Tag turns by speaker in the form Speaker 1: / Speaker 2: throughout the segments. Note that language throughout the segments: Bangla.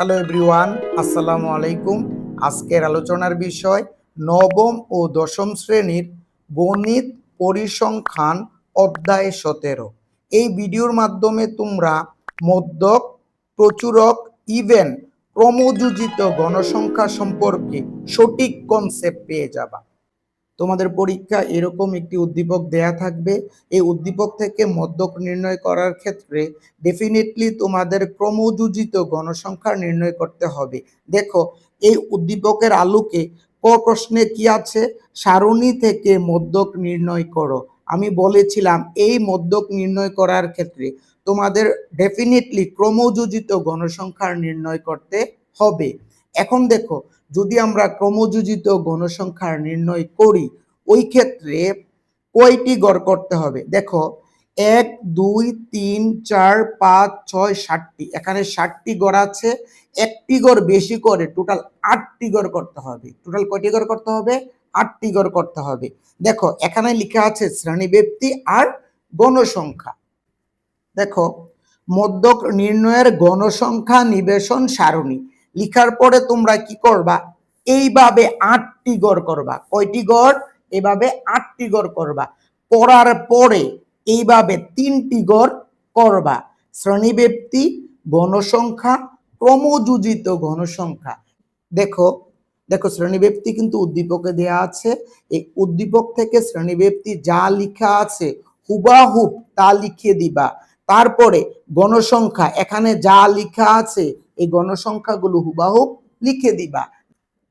Speaker 1: হ্যালো এভরিওয়ান আসসালামু আলাইকুম আজকের আলোচনার বিষয় নবম ও দশম শ্রেণির গণিত পরিসংখ্যান অধ্যায় সতেরো। এই ভিডিওর মাধ্যমে তোমরা মধ্যক, প্রচুরক ইভেন ক্রমযোজিত গণসংখ্যা সম্পর্কে সঠিক কনসেপ্ট পেয়ে যাবা। তোমাদের পরীক্ষা এরকম একটি উদ্দীপক দেয়া থাকবে। এই উদ্দীপক থেকে মধ্যক নির্ণয় করার ক্ষেত্রে ডেফিনেটলি তোমাদের ক্রমযোজিত গণসংখ্যা নির্ণয় করতে হবে। দেখো, এই উদ্দীপকের আলোকে ক প্রশ্নে কি আছে? সারণী থেকে মধ্যক নির্ণয় করো। আমি বলেছিলাম, এই মধ্যক নির্ণয় করার ক্ষেত্রে তোমাদের ডেফিনেটলি ক্রমযোজিত গণসংখ্যার নির্ণয় করতে হবে। এখন দেখো, যদি আমরা ক্রমযোজিত গণসংখ্যার নির্ণয় করি, ওই ক্ষেত্রে কয়টি গড় করতে হবে? দেখো, এক, দুই, তিন, চার, পাঁচ, ছয় ষাটটি এখানে ষাটটি গড় আছে, একটি গড় বেশি করে টোটাল আটটি গড় করতে হবে। টোটাল কয়টি গড় করতে হবে? আটটি গড় করতে হবে। দেখো, এখানে লেখা আছে শ্রেণীব্যক্তি আর গণসংখ্যা দেখো মধ্যক নির্ণয়ের গণসংখ্যা নিবেশন সারণী। লিখার পরে তোমরা কি করবা? এইভাবে আটটি গড় করবা। কয়টি গড়? এভাবে আটটি গড় করবা। করার পরে এইভাবে তিনটি গড় করবা। শ্রেণীব্যক্তি গণসংখ্যা ক্রমযোজিত গণসংখ্যা দেখো দেখো শ্রেণীব্যক্তি কিন্তু উদ্দীপকে দেয়া আছে। এই উদ্দীপক থেকে শ্রেণীব্যক্তি যা লিখা আছে, হুবাহুব তা লিখে দিবা। তারপরে গণসংখ্যা এখানে যা লিখা আছে এই গণসংখ্যাগুলো হুবাহুব লিখে দিবা।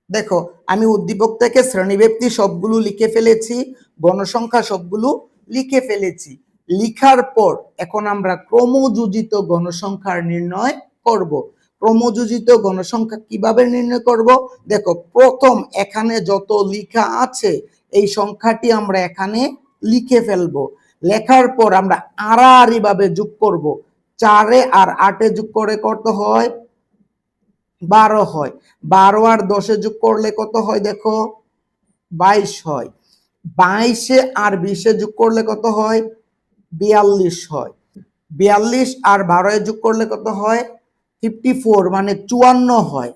Speaker 1: দেখো, আমি উদ্দীপক থেকে শ্রেণীব্যক্তি সবগুলো লিখে ফেলেছি, গণসংখ্যা সবগুলো লিখে ফেলেছি। লিখার পর এখন আমরা ক্রমযোজিত গণসংখ্যার নির্ণয় করব। ক্রমযোজিত গণসংখ্যা কীভাবে নির্ণয় করব? দেখো, প্রথম এখানে যত লিখা আছে, এই সংখ্যাটি আমরা এখানে লিখে ফেলব। লেখার পর আমরা আড়াআড়ি ভাবে যোগ করব। চারে আর আটে যোগ করে কত হয়? বারো হয়। বারো আর দশে যোগ করলে কত হয় দেখো? বাইশ হয়। বাইশে আর বিশে যোগ করলে কত হয়? বিয়াল্লিশ হয়। বিয়াল্লিশ আর বারোয় যোগ করলে কত হয়? ফিফটি ফোর মানে চুয়ান্ন হয়।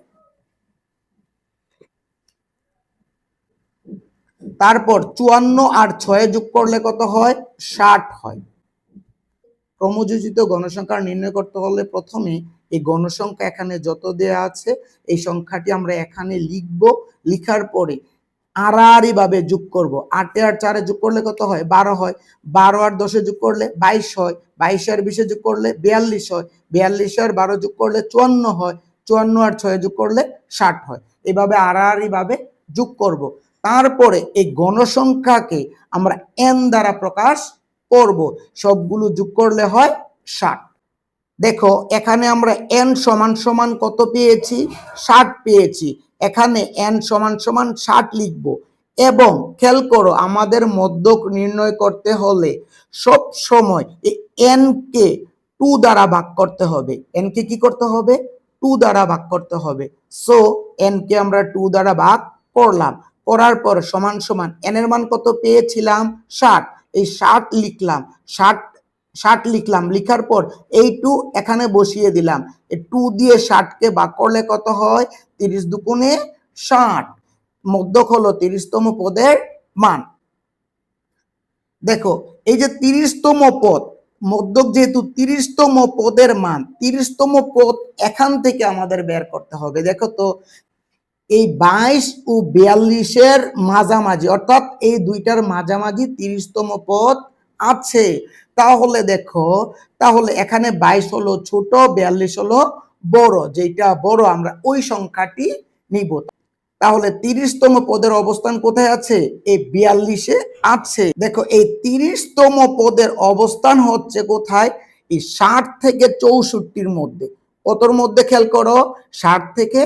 Speaker 1: তারপর চুয়ান্ন আর ছয়ে যোগ করলে কত হয়? ষাট হয়। ক্রমযোজিত গণসংখ্যা নির্ণয় করতে হলে প্রথমে এই গণসংখ্যা এখানে যত দেয়া আছে, এই সংখ্যাটি আমরা এখানে লিখব। লিখার পরে আড়াআড়ি ভাবে যোগ করব। আটে আর চারে যোগ করলে কত হয়? বারো হয়। বারো আর দশে যোগ করলে বাইশ হয়। বাইশ আর বিশে যোগ করলে বিয়াল্লিশ হয়। বিয়াল্লিশ আর বারো যোগ করলে চুয়ান্ন হয়। চুয়ান্ন আর ছয়ে যোগ করলে ষাট হয়। এভাবে আড়াআড়ি ভাবে যোগ করব। তারপরে এই গণসংখ্যাকে আমরা এন দ্বারা প্রকাশ করব। সবগুলো যোগ করলে হয় ষাট। দেখো, এখানে আমরা এন সমান সমান কত পেয়েছি? ষাট পেয়েছি। এখানে এন সমান সমান ষাট লিখব। এবং খেয়াল করো, আমাদের মধ্যক নির্ণয় করতে হলে সব সময় এন কে টু দ্বারা ভাগ করতে হবে। এন কে কি করতে হবে? টু দ্বারা ভাগ করতে হবে। সো এন কে আমরা টু দ্বারা ভাগ করলাম। করার পর সমান সমান এন এর মান কত পেয়েছিলাম? ষাট। এই ষাট লিখলাম। ষাট ষাট লিখলাম। লিখার পর এই টু এখানে বসিয়ে দিলাম। টু দিয়ে ষাটকে ভাগ করলে কত হয়? তিরিশ দুগুণে ষাট। মধ্যক হলো তিরিশতম পদের মান। দেখো, এই যে তিরিশতম পদ, মধ্যক যেহেতু তিরিশতম পদের মান, তিরিশতম পদ এখান থেকে আমাদের বের করতে হবে। দেখো তো, এই বাইশ ও বিয়াল্লিশের মাঝামাঝি, অর্থাৎ এই দুইটার মাঝামাঝি তিরিশতম পদ আছে, তাহলে দেখো, তাহলে এখানে বাইশ হলো ছোট, বিয়াল্লিশ হলো বড় যেটা বড় আমরা ওই সংখ্যাটি নিব। তাহলে তিরিশতম পদের অবস্থান কোথায় আছে? এই বিয়াল্লিশে আছে। দেখো, এই তিরিশতম পদের অবস্থান হচ্ছে কোথায়? এই ষাট থেকে চৌষট্টির মধ্যে। কতর মধ্যে খেয়াল করো? ষাট থেকে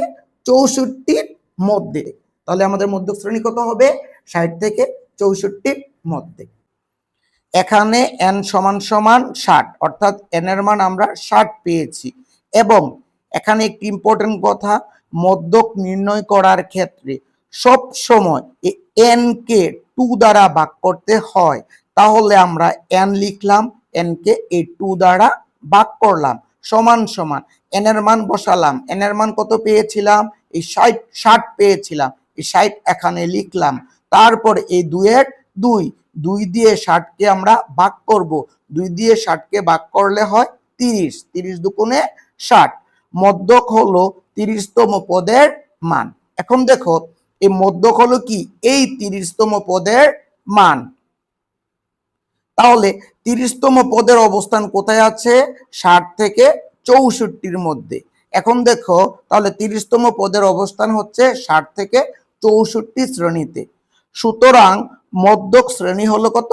Speaker 1: চৌষট্টির মধ্যে। তাহলে আমাদের মধ্য শ্রেণি কত হবে? ষাট থেকে চৌষট্টির মধ্যে। এখানে এন সমান সমান ষাট, অর্থাৎ এন এর মান আমরা ষাট পেয়েছি। এবং এখানে একটি ইম্পর্টেন্ট কথা মদ্যক নির্ণয় করার ক্ষেত্রে সব সময় এন কে টু দ্বারা ভাগ করতে হয়, তাহলে আমরা এন লিখলাম এন কে টু দ্বারা ভাগ করলাম, সমান সমান। এন এর মান বসালাম এন এর মান কত পেয়েছিলাম? এই ষাট ষাট পেয়েছিলাম, এই ষাট এখানে লিখলাম। তারপর এই দুইয়ের দুই দুই দিয়ে ষাটকে আমরা ভাগ করব। দুই দিয়ে ষাটকে ভাগ করলে হয় তিরিশ। তিরিশ দুগুণে ষাট। মধ্যক হলো তিরিশতম পদের মান। এখন দেখো, এই মধ্যক হলো কি? এই তিরিশতম পদের মান। তাহলে তিরিশতম পদের অবস্থান কোথায় আছে? ষাট থেকে চৌষট্টির মধ্যে। এখন দেখো, তাহলে তিরিশতম পদের অবস্থান হচ্ছে ষাট থেকে চৌষট্টি শ্রেণীতে। সুতরাং মধ্যক শ্রেণি হলো কত?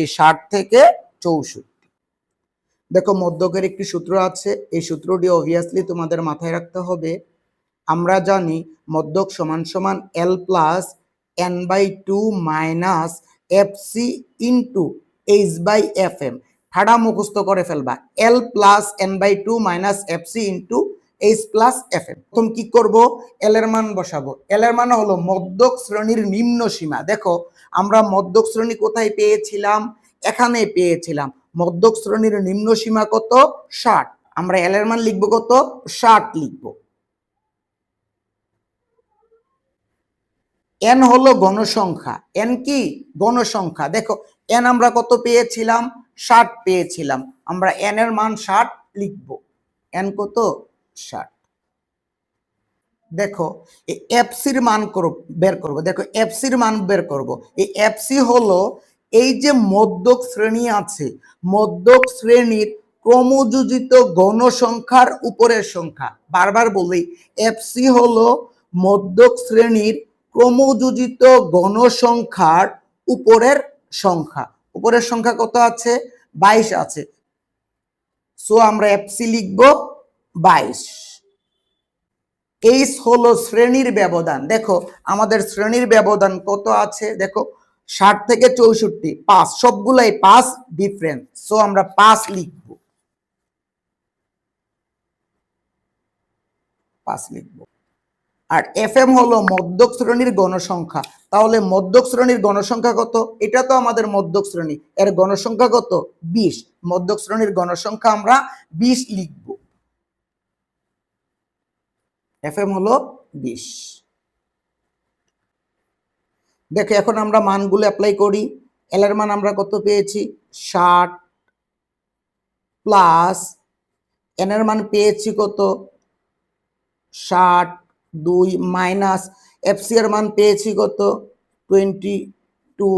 Speaker 1: এই ষাট থেকে চৌষট্টি। দেখো, মধ্যকের একটি সূত্র আছে। এই সূত্রটি অবভিয়াসলি তোমাদের মাথায় রাখতে হবে। আমরা জানি মধ্যক সমান সমান L plus N by two minus F C into H by F M ঠাডা মুখস্থ করে ফেলবা। L plus N by two minus F C into H plus F M প্রথম কি করব? এল এর মান বসাবো। এল এর মান হলো মধ্যক শ্রেণির নিম্ন সীমা। দেখো, আমরা মধ্যক শ্রেণি কোথায় পেয়েছিলাম? এখানে পেয়েছিলাম। মধ্যক শ্রেণির নিম্ন সীমা কত? ষাট। আমরা এল এর মান লিখব কত? ষাট লিখব। এন হলো গণসংখ্যা। এন কি? গণসংখ্যা। দেখো এন আমরা কত পেয়েছিলাম? ষাট পেয়েছিলাম। আমরা এন এর মান ষাট লিখব। এন কত? ষাট। দেখো, এই এফসির মান বের করব। দেখো এফসির মান বের করব। এই এফসি হলো এই যে মধ্যক শ্রেণি আছে, মধ্যক শ্রেণির ক্রমযোজিত গণসংখ্যার উপরের সংখ্যা। বারবার বলি এফসি হলো মধ্যক শ্রেণির ক্রমযোজিত গণসংখ্যার উপরের সংখ্যা। উপরের সংখ্যা কত আছে? বাইশ আছে। সো আমরা এফসি লিখব। বাইশ। এইস হলো শ্রেণির ব্যবধান। দেখো, আমাদের শ্রেণির ব্যবধান কত আছে? দেখো, ষাট থেকে চৌষট্টি, পাঁচ, সবগুলাই পাঁচ ডিফারেন্স সো আমরা পাঁচ লিখব। পাঁচ লিখব। আর এফ এম হলো মধ্যক শ্রেণির গণসংখ্যা। তাহলে মধ্যক শ্রেণির গণসংখ্যা কত? এটা তো আমাদের মধ্যক শ্রেণি। এর গণসংখ্যা কত? বিশ। মধ্যক শ্রেণির গণসংখ্যা আমরা বিশ লিখব। এফ এম হলো বিশ। দেখো, এখন আমরা মানগুলো অ্যাপ্লাই করি। এল এর মান আমরা কত পেয়েছি? ষাট প্লাস এন এর মান পেয়েছি কত? ষাট দুই মাইনাস এফসি এর মান পেয়েছি কত? টোয়েন্টি টু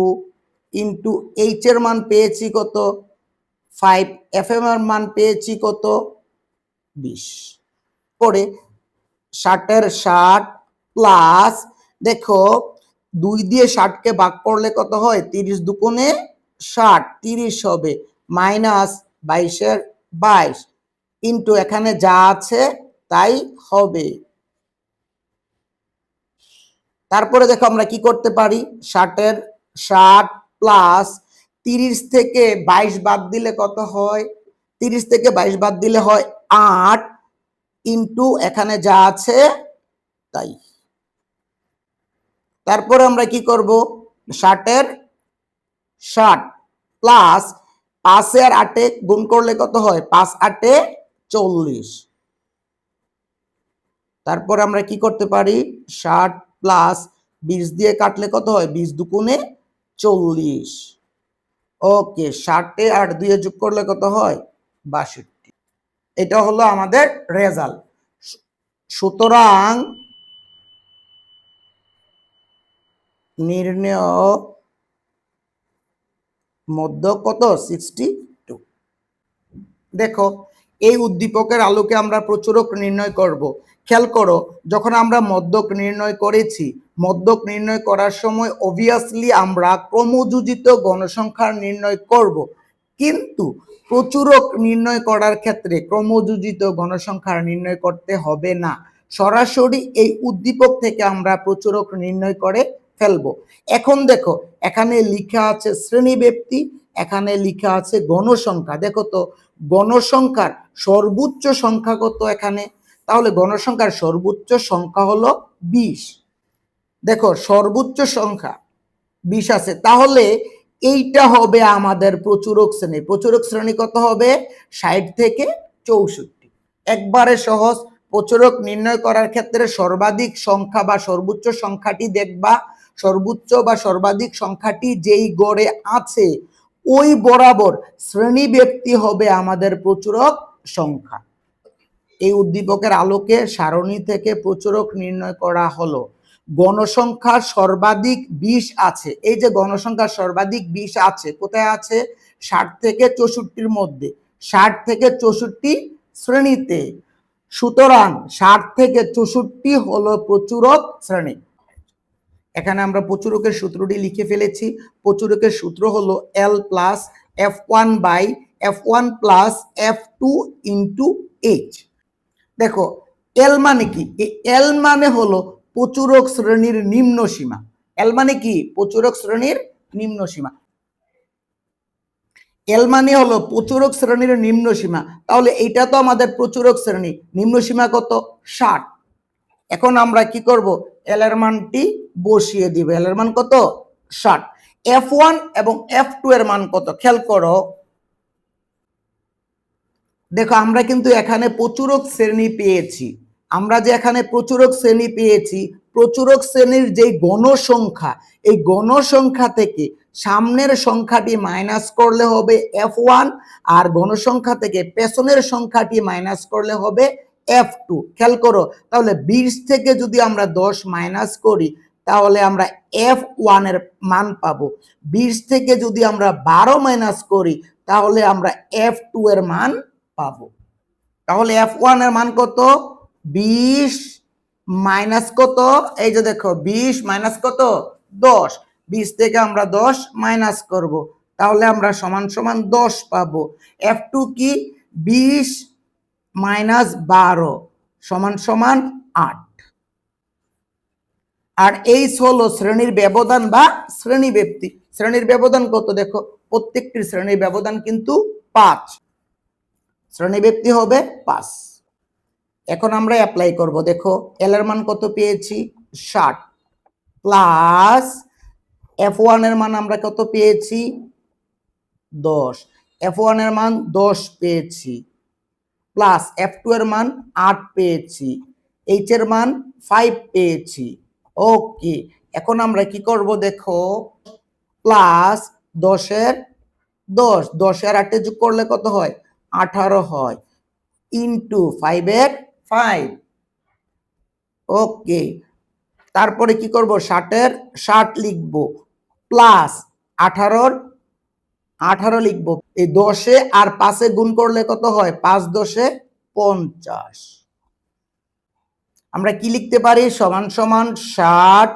Speaker 1: ইন্টু এইচ এর মান পেয়েছি কত? ফাইভ এফ এম এর মান পেয়েছি কত? বিশ। পরে ষাটের ষাট প্লাস দেখো, দুই দিয়ে ষাটকে ভাগ করলে কত হয়? তিরিশ দুগুণে ষাট, তিরিশ হবে মাইনাস বাইশের বাইশ। ইন্টু এখানে যা আছে, তাই হবে। তারপরে দেখো আমরা কি করতে পারি? ষাটের ষাট প্লাস তিরিশ থেকে বাইশ বাদ দিলে কত হয়? তিরিশ থেকে বাইশ বাদ দিলে হয় আট। ইন্টু এখানে যা আছে, তাই। তারপরে আমরা কি করব? ষাটের ষাট প্লাস পাঁচে আর আটে গুণ করলে কত হয়? পাঁচ আটে চল্লিশ। তারপর আমরা কি করতে পারি? ষাট প্লাস বিশ দিয়ে কাটলে কত হয়? বিশ দুগুণে চল্লিশ। ওকে, ষাটে আট দিয়ে যোগ করলে কত হয়? বাষট্টি। এটা হলো আমাদের রেজাল্ট। সুতরাং নির্ণয় মধ্য কত? সিক্সটি টু দেখো, এই উদ্দীপকের আলোকে আমরা প্রচুরক নির্ণয় করব। খেয়াল করো, যখন আমরা মদ্যক নির্ণয় করেছি, মদ্যক নির্ণয় করার সময় অবভিয়াসলি আমরা ক্রমযোজিত গণসংখ্যার নির্ণয় করব। কিন্তু প্রচুরক নির্ণয় করার ক্ষেত্রে ক্রমযোজিত গণসংখ্যার নির্ণয় করতে হবে না। সরাসরি এই উদ্দীপক থেকে আমরা প্রচুরক নির্ণয় করে ফেলব। এখন দেখো, এখানে লিখা আছে শ্রেণি ব্যক্তি, এখানে লিখা আছে গণসংখ্যা। দেখো তো, গণসংখ্যার সর্বোচ্চ সংখ্যা কত এখানে? তাহলে গণসংখ্যার সর্বোচ্চ সংখ্যা হলো বিশ। দেখো, সর্বোচ্চ সংখ্যা বিশ আছে। তাহলে এইটা হবে আমাদের প্রচুরক শ্রেণি। প্রচুরক শ্রেণি কত হবে? ষাট থেকে চৌষট্টি। একবারে সহজ। প্রচুরক নির্ণয় করার ক্ষেত্রে সর্বাধিক সংখ্যা বা সর্বোচ্চ সংখ্যাটি দেখবা। সর্বোচ্চ বা সর্বাধিক সংখ্যাটি যেই গড়ে আছে, ওই বরাবর শ্রেণি ব্যক্তি হবে আমাদের প্রচুরক সংখ্যা। এই উদ্দীপকের আলোকে সারণী থেকে প্রচুরক নির্ণয় করা হলো। গণসংখ্যার সর্বাধিক বিশ আছে। এই যে গণসংখ্যার সর্বাধিক বিশ আছে, কোথায় আছে? ষাট থেকে চৌষট্টির মধ্যে। ষাট থেকে চৌষট্টি শ্রেণীতে। সুতরাং ষাট থেকে চৌষট্টি হলো প্রচুরক শ্রেণি। এখানে আমরা প্রচুরকের সূত্রটি লিখে ফেলেছি। প্রচুরকের সূত্র হলো L plus F one by F one plus F two into H দেখো এল মানে কি? এল মানে হলো প্রচুরক শ্রেণির নিম্ন সীমা। এল মানে কি? প্রচুরক শ্রেণির নিম্ন সীমা। এল মানে হলো প্রচুরক শ্রেণির নিম্ন সীমা। তাহলে এইটা তো আমাদের প্রচুরক শ্রেণি। নিম্ন সীমা কত? ষাট। এখন আমরা কি করব? এল এর মানটি বসিয়ে দিব। এল এর মান কত? ষাট। এফ ওয়ান এবং এফ টু এর মান কত? খেয়াল করো। দেখো, আমরা কিন্তু এখানে প্রচুরক শ্রেণি পেয়েছি। আমরা যে এখানে প্রচুরক শ্রেণি পেয়েছি, প্রচুরক শ্রেণির যে গণসংখ্যা, এই গণসংখ্যা থেকে সামনের সংখ্যাটি মাইনাস করলে হবে এফ ওয়ান আর গণসংখ্যা থেকে পেছনের সংখ্যাটি মাইনাস করলে হবে এফ টু খেয়াল করো, তাহলে বিশ থেকে যদি আমরা দশ মাইনাস করি, তাহলে আমরা এফ ওয়ানের মান পাবো। বিশ থেকে যদি আমরা বারো মাইনাস করি, তাহলে আমরা এফ টু এর মান পাবো। তাহলে এফ ওয়ানের মান কত? বিশ মাইনাস কত? এই যে দেখো, বিশ মাইনাস কত? দশ। বিশ থেকে আমরা দশ মাইনাস করব। তাহলে আমরা সমান সমান দশ পাবো। এফ টু কি? বিশ মাইনাস বারো সমান সমান আট। আর এইচ হলো শ্রেণির ব্যবধান বা শ্রেণি ব্যক্তি। শ্রেণির ব্যবধান কত দেখো? প্রত্যেকটির শ্রেণির ব্যবধান কিন্তু পাঁচ। শ্রেণি ব্যক্তি হবে পাঁচ। এখন আমরা অ্যাপ্লাই করব। দেখো এল এর মান কত পেয়েছি? ষাট। প্লাস এফ ওয়ানের মান আমরা কত পেয়েছি? দশ। এফ ওয়ানের মান দশ পেয়েছি। প্লাস এফ টু এর মান আট পেয়েছি। এইচ এর মান ফাইভ পেয়েছি। ওকে এখন আমরা কি করব দেখো? প্লাস দশের দশ। দশের আটে যোগ করলে কত হয়? আঠারো হয়। ইন্টু ফাইভের ফাইভ ওকে তারপরে কি করব? ষাটের ষাট লিখব। প্লাস আঠারোর, আঠারো লিখব। এই দশে আর পাঁচে গুণ করলে কত হয়? পাঁচ দশে পঞ্চাশ। আমরা কি লিখতে পারি? সমান সমান ষাট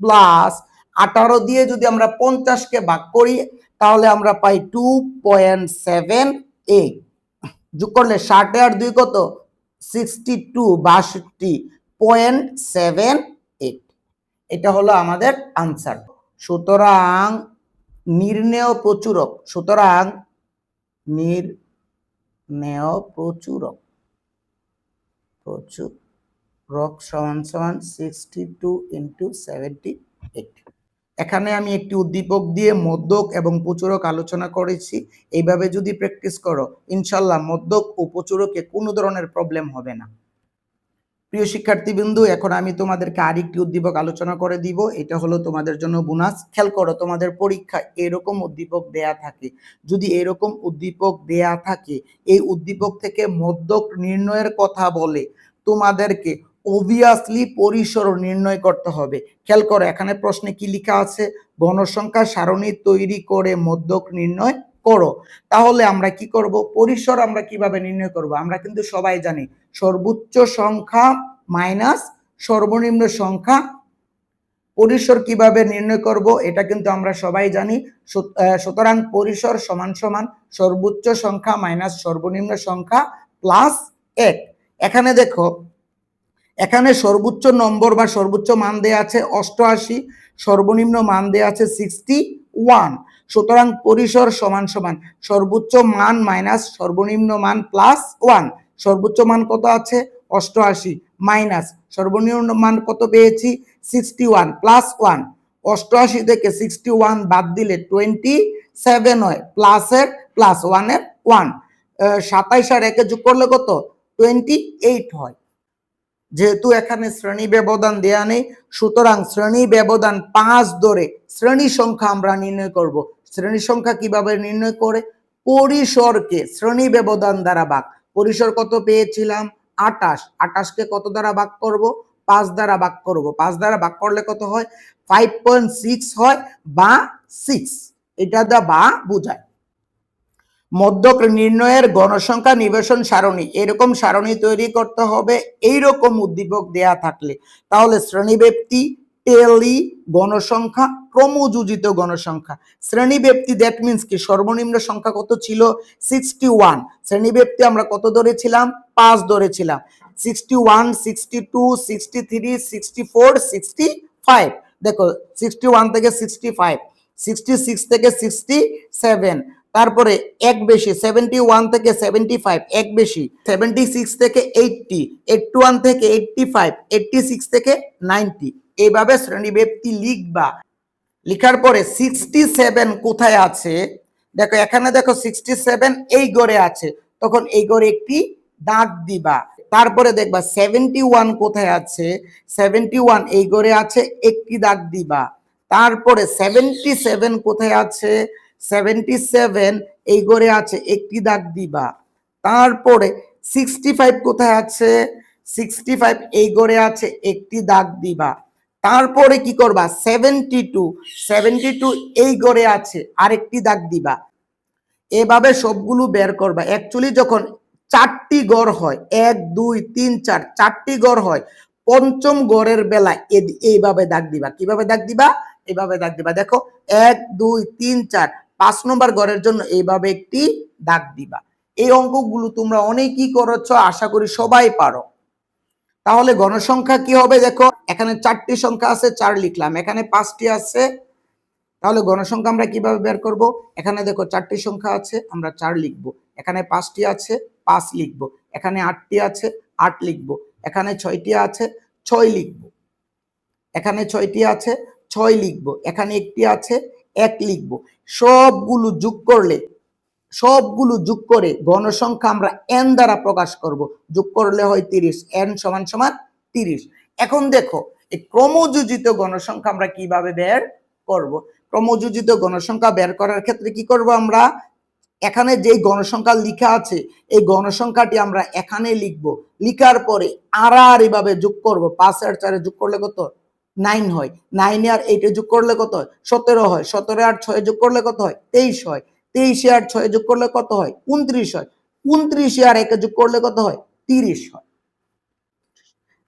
Speaker 1: প্লাস আঠারো দিয়ে যদি আমরা পঞ্চাশকে ভাগ করি, তাহলে আমরা পাই টু পয়েন্ট সেভেন এইট যোগ করলে ষাটে আর দুই কত? সিক্সটি টু বাষট্টি পয়েন্ট সেভেন এইট এটা হলো আমাদের আনসার সুতরাং নির্ণেয় প্রচুরক, সুতরাং নির্ণেয় প্রচুরক প্রচুরক সমান সমান sixty two into seventy eight এখানে আমি একটি উদ্দীপক দিয়ে মদ্যক এবং প্রচুরক আলোচনা করেছি। এইভাবে যদি প্র্যাকটিস করো, ইনশাল্লাহ মদ্যক ও প্রচুরকে কোনো ধরনের প্রবলেম হবে না। প্রিয় শিক্ষার্থীবৃন্দু, এখন আমি তোমাদেরকে আরেকটি উদ্দীপক আলোচনা করে দিব। এটা হলো তোমাদের জন্য বোনাস খেয়াল করো, তোমাদের পরীক্ষা এরকম উদ্দীপক দেয়া থাকে। যদি এরকম উদ্দীপক দেয়া থাকে, এই উদ্দীপক থেকে মদ্যক নির্ণয়ের কথা বলে তোমাদেরকে অবভিয়াসলি পরিসর নির্ণয় করতে হবে। খেয়াল করো, এখানে প্রশ্নে কি লেখা আছে? গণসংখ্যা সারণী তৈরি করে মদ্যক নির্ণয় করো। তাহলে আমরা কি করব? পরিসর আমরা কীভাবে নির্ণয় করব? আমরা কিন্তু সবাই জানি, সর্বোচ্চ সংখ্যা মাইনাস সর্বনিম্ন সংখ্যা, পরিসর কীভাবে নির্ণয় করব? এটা কিন্তু আমরা সবাই জানি। সুতরাং পরিসর সমান সমান সর্বোচ্চ সংখ্যা মাইনাস সর্বনিম্ন সংখ্যা প্লাস এক। এখানে দেখো এখানে সর্বোচ্চ নম্বর বা সর্বোচ্চ মান দেয়া আছে অষ্টআশি, সর্বনিম্ন মান দেয়া আছে সিক্সটি ওয়ান সুতরাং পরিসর সমান সমান, সর্বোচ্চ মান মাইনাস সর্বনিম্ন মান প্লাস ওয়ান সর্বোচ্চ মান কত আছে? অষ্টআশি মাইনাস সর্বনিম্ন মান কত পেয়েছি? সিক্সটি ওয়ান প্লাস ওয়ান অষ্টআশি থেকে সিক্সটি ওয়ান বাদ দিলে টোয়েন্টি সেভেন হয় প্লাসের প্লাস ওয়ানের ওয়ান সাতাইশ আর একে যোগ করলে কত? টোয়েন্টি এইট হয়। যেহেতু এখানে শ্রেণি ব্যবধান দেয়া নেই, সুতরাং শ্রেণি ব্যবধান পাঁচ ধরে শ্রেণি সংখ্যা আমরা নির্ণয় করব। শ্রেণি সংখ্যা কীভাবে নির্ণয় করে? পরিসরকে শ্রেণি ব্যবধান দ্বারা ভাগ। পরিসর কত পেয়েছিলাম? আটাশ আটাশকে কত দ্বারা ভাগ করব? পাঁচ দ্বারা ভাগ করব। পাঁচ দ্বারা ভাগ করলে কত হয়? ফাইভ পয়েন্ট সিক্স হয় বা সিক্স এটা দা বা বোঝায়। মধ্যক নির্ণয়ের গণসংখ্যা নিবেশন সারণী। এরকম সারণী তৈরি করতে হবে, এইরকম উদ্দীপক দেয়া থাকলে। তাহলে শ্রেণীব্যক্তি টেলি, গণসংখ্যা, ক্রমযোজিত গণসংখ্যা। শ্রেণীব্যক্তি দ্যাট মিনস কি? সর্বনিম্ন সংখ্যা কত ছিল? সিক্সটি ওয়ান শ্রেণীব্যক্তি আমরা কত ধরেছিলাম? পাঁচ ধরেছিলাম। Sixty one sixty two sixty three sixty four sixty five দেখো সিক্সটি ওয়ান থেকে সিক্সটি ফাইভ সিক্সটি সিক্স থেকে সিক্সটি সেভেন তারপরে এক বেশি সেভেন্টি ওয়ান থেকে সেভেন্টি ফাইভ এক বেশি সেভেন্টি সিক্স থেকে এইটটি এইটটি ওয়ান থেকে এইটটি ফাইভ এইটটি সিক্স থেকে নাইনটি এইভাবে শ্রেণীব্যক্তি লিখবা। লিখার পরে সিক্সটি সেভেন কোথায় আছে? দেখো, এখানে দেখো সিক্সটি সেভেন এই গড়ে আছে। তখন এই গড়ে একটি দাগ দিবা। তারপরে দেখবা সেভেন্টি ওয়ান কোথায় আছে? সেভেন্টি ওয়ান এই গড়ে আছে, একটি দাগ দিবা। তারপরে সেভেন্টি সেভেন কোথায় আছে? সেভেন্টি সেভেন এই গড়ে আছে একটি দাগ দিবা। তারপরে সিক্সটি ফাইভ কোথায় আছে? সিক্সটি ফাইভ এই গড়ে আছে একটি দাগ দিবা। তারপরে কি করবা? সেভেন্টি টু সেভেন্টি টু এই গড়ে আছে আরেকটি দাগ দিবা। এভাবে সবগুলো বের করবা। অ্যাকচুয়ালি যখন চারটি গড় হয়, এক, দুই, তিন, চার, চারটি গড় হয়, পঞ্চম গড়ের বেলা এইভাবে দাগ দিবা। কীভাবে দাগ দিবা? এইভাবে দাগ দিবা। দেখো, এক, দুই, তিন, চার পাঁচ নম্বর গড়ের জন্য এইভাবে একটি দাগ দিবা। এই অঙ্কগুলো তোমরা অনেকই করেছ, আশা করি সবাই পারো। তাহলে গণসংখ্যা কি হবে দেখো, এখানে চারটি সংখ্যা আছে, চার লিখলাম। এখানে পাঁচটি আছে। তাহলে গণসংখ্যা আমরা কীভাবে বের করব? এখানে দেখো চারটি সংখ্যা আছে, আমরা চার লিখব। এখানে পাঁচটি আছে, পাঁচ লিখব। এখানে আটটি আছে, আট লিখব। এখানে ছয়টি আছে, ছয় লিখব। এখানে ছয়টি আছে, ছয় লিখব। এখানে একটি আছে এক লিখব। সবগুলো যোগ করলে, সবগুলো যোগ করে গণসংখ্যা আমরা এন দ্বারা প্রকাশ করব। যোগ করলে হয় তিরিশ এন সমান সমান তিরিশ। এখন দেখো, এই ক্রমযোজিত গণসংখ্যা আমরা কীভাবে বের করব? ক্রমযোজিত গণসংখ্যা বের করার ক্ষেত্রে কি করব আমরা? এখানে যেই গণসংখ্যা লিখা আছে, এই গণসংখ্যাটি আমরা এখানে লিখব। লিখার পরে আর আর এভাবে যোগ করব। পাঁচ আর চারে যোগ করলে কত? নাইন হয়। নাইনে আর এইটে যোগ করলে কত হয়? সতেরো হয়। সতেরো আর ছয় যোগ করলে কত হয়? তেইশ হয়। তেইশে আর ছয় যোগ করলে কত হয়? উনত্রিশ হয়। উনত্রিশে আর একে যোগ করলে কত হয়? তিরিশ হয়।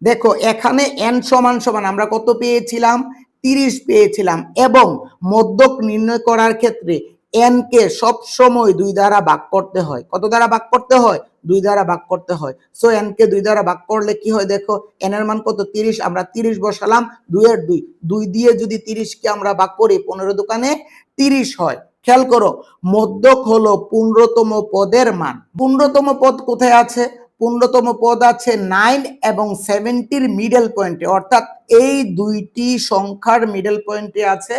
Speaker 1: দেখো, এখানে এন সমান সমান আমরা কত পেয়েছিলাম? তিরিশ পেয়েছিলাম এবং মধ্যক নির্ণয় করার ক্ষেত্রে এন কে সব সময় দুই দ্বারা ভাগ করতে হয়। কত দ্বারা ভাগ করতে হয়? দুই দ্বারা ভাগ করতে হয়। সো এন কে দুই দ্বারা ভাগ করলে কি হয় দেখো, এন এর মান কত? তিরিশ, আমরা তিরিশ বসালাম, দুইয়ের দুই। দুই দিয়ে যদি তিরিশকে আমরা ভাগ করি, পনেরো দোকানে তিরিশ হয়। খেয়াল করো, মধ্যক হলো পনেরোতম পদের মান। পনেরোতম পদ কোথায় আছে? পনেরোতম পদ আছে নাইন এবং সেভেন্টির মিডল পয়েন্টে অর্থাৎ এই দুইটি সংখ্যার মিডল পয়েন্টে আছে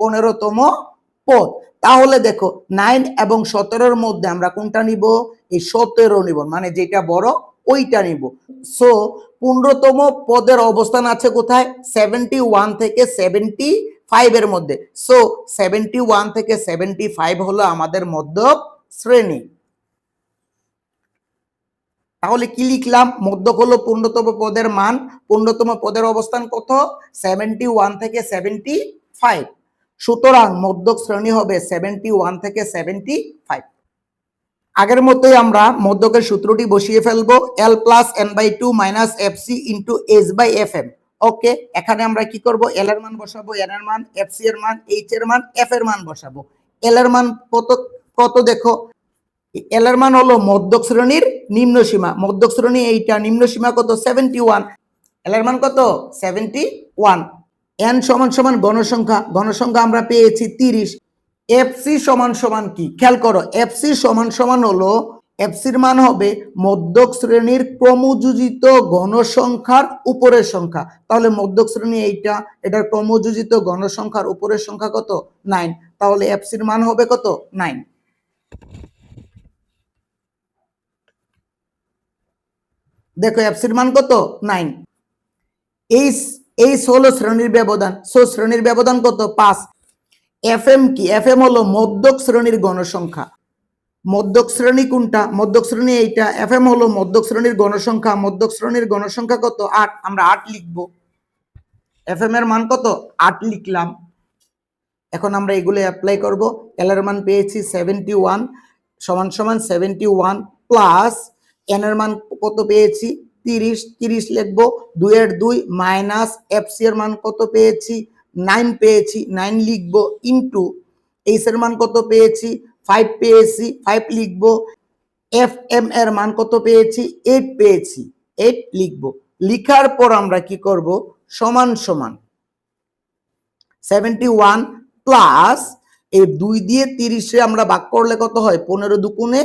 Speaker 1: পনেরোতম পদ। তাহলে দেখো নাইন এবং সতেরোর মধ্যে আমরা কোনটা নিব? এই সতেরো নিব মানে যেটা বড় ওইটা নিব। সো পনেরোতম পদের অবস্থান আছে কোথায়? সেভেন্টি ওয়ান থেকে সেভেন্টি ফাইভ এর মধ্যে। সো সেভেন্টি ওয়ান থেকে সেভেন্টি ফাইভ হলো আমাদের মধ্য শ্রেণি। তাহলে কি লিখলাম? মধ্যক হলো পূর্ণতম পদের মান। পূর্ণতম পদের অবস্থান কত? সেভেন্টি ওয়ান থেকে সেভেন্টি ফাইভ সুতরাং মধ্যক শ্রেণি হবে সেভেন্টি ওয়ান থেকে সেভেন্টি ফাইভ আগের মতোই আমরা মধ্যকের সূত্রটি বসিয়ে ফেলব L plus N by two minus F C into S by F M okay এখানে আমরা কি করব? এল এর মান বসাবো এন এর মান এফ সি এর মান এইচ এর মান এফ এর মান বসাবো। এল এর মান কত কত দেখো? এল এর মান হলো মধ্যক শ্রেণির নিম্ন সীমা। মধ্যক শ্রেণি এইটা, নিম্ন সীমা কত? সেভেন্টি ওয়ান এল এর মান কত? সেভেন্টি ওয়ান এন সমান সমান গণসংখ্যা গণসংখ্যা আমরা পেয়েছি তিরিশ। এফসি সমান সমান কি? খেয়াল করো এফসি সমান সমান হলো এফসির মান হবে মধ্যক শ্রেণির ক্রমযোজিত গণসংখ্যার উপরের সংখ্যা। তাহলে মধ্যক শ্রেণি এইটা, এটার ক্রমযোজিত গণসংখ্যার উপরের সংখ্যা কত? নাইন। তাহলে এফসির মান হবে কত? নাইন। দেখো এফসির মান কত? নাইন। এইচ এইচ হলো শ্রেণির ব্যবধান সো শ্রেণির ব্যবধান কত? পাঁচ। এফ এম কি? এফ এম হলো মধ্যক শ্রেণির গণসংখ্যা। মধ্যক শ্রেণি কোনটা? মধ্যক শ্রেণি এইটা। এফ এম হলো মধ্যক শ্রেণির গণসংখ্যা। মধ্যক শ্রেণির গণসংখ্যা কত? আট। আমরা আট লিখব। এফ এম এর মান কত? আট লিখলাম। এখন আমরা এগুলো অ্যাপ্লাই করব। এল এর মান পেয়েছি সেভেন্টি ওয়ান সমান সমান সেভেন্টি ওয়ান প্লাস এন এর মান কত পেয়েছি? তিরিশ তিরিশ লিখব, দুইয়ের দুই মাইনাস এফ সি এর মান কত পেয়েছি? নাইন পেয়েছি, নাইন লিখব ইন্টু এইচ এর মান কত পেয়েছি? ফাইভ পেয়েছি, ফাইভ লিখব এফ এম এর মান কত পেয়েছি? এইট পেয়েছি, এইট লিখব। লিখার পর আমরা কি করব? সমান সমান। সেভেন্টি ওয়ান প্লাস এই দুই দিয়ে তিরিশে আমরা ভাগ করলে কত হয়? পনেরো দুগুণে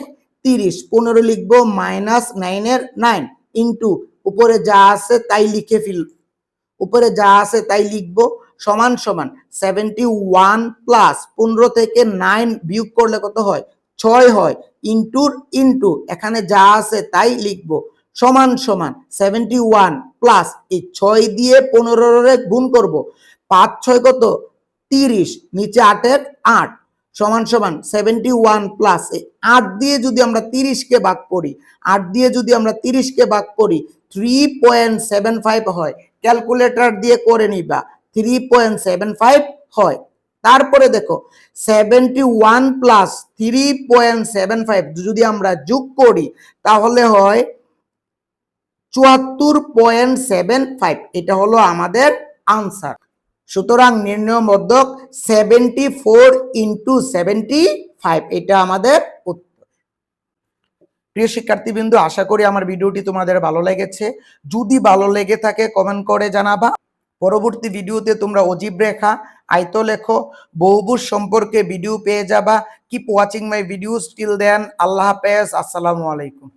Speaker 1: তিরিশ, পনেরো লিখব, মাইনাস নাইনের নাইন। ইন্টু উপরে যা আছে তাই লিখে ফেল, উপরে যা আছে তাই লিখব, সমান সমান সেভেন্টি ওয়ান প্লাস পনেরো থেকে নাইন বিয়োগ করলে কত হয়? ছয় হয়। ইন্টুর ইন্টু এখানে যা আছে তাই লিখব, সমান সমান সেভেন্টি ওয়ান প্লাস এই ছয় দিয়ে পনেরোরে গুণ করব, পাঁচ ছয় কত? তিরিশ, নিচে আটের আট। সমান সমান সেভেন্টি ওয়ান প্লাস আট দিয়ে যদি আমরা তিরিশকে ভাগ করি, আট দিয়ে যদি আমরা তিরিশকে ভাগ করি থ্রি পয়েন্ট সেভেন ফাইভ হয়। ক্যালকুলেটর দিয়ে করে নিবা থ্রি পয়েন্ট সেভেন ফাইভ হয়। তারপরে দেখো seventy one plus three point seven five যদি আমরা যোগ করি, তাহলে হয় চুয়াত্তর পয়েন্ট সেভেন ফাইভ এটা হলো আমাদের আনসার সুতরাং নির্ণয় মধ্যক seventy four into seventy five এটা আমাদের উত্তর। প্রিয় শিক্ষার্থীবৃন্দ, আশা করি আমার ভিডিওটি তোমাদের ভালো লেগেছে। যদি ভালো লেগে থাকে কমেন্ট করে জানাবা। পরবর্তী ভিডিওতে তোমরা অজীব রেখা, আয়ত লেখো, বহুভুজ সম্পর্কে ভিডিও পেয়ে যাবা। Keep watching my video still then আল্লাহ হাফেজ। আসসালামু আলাইকুম।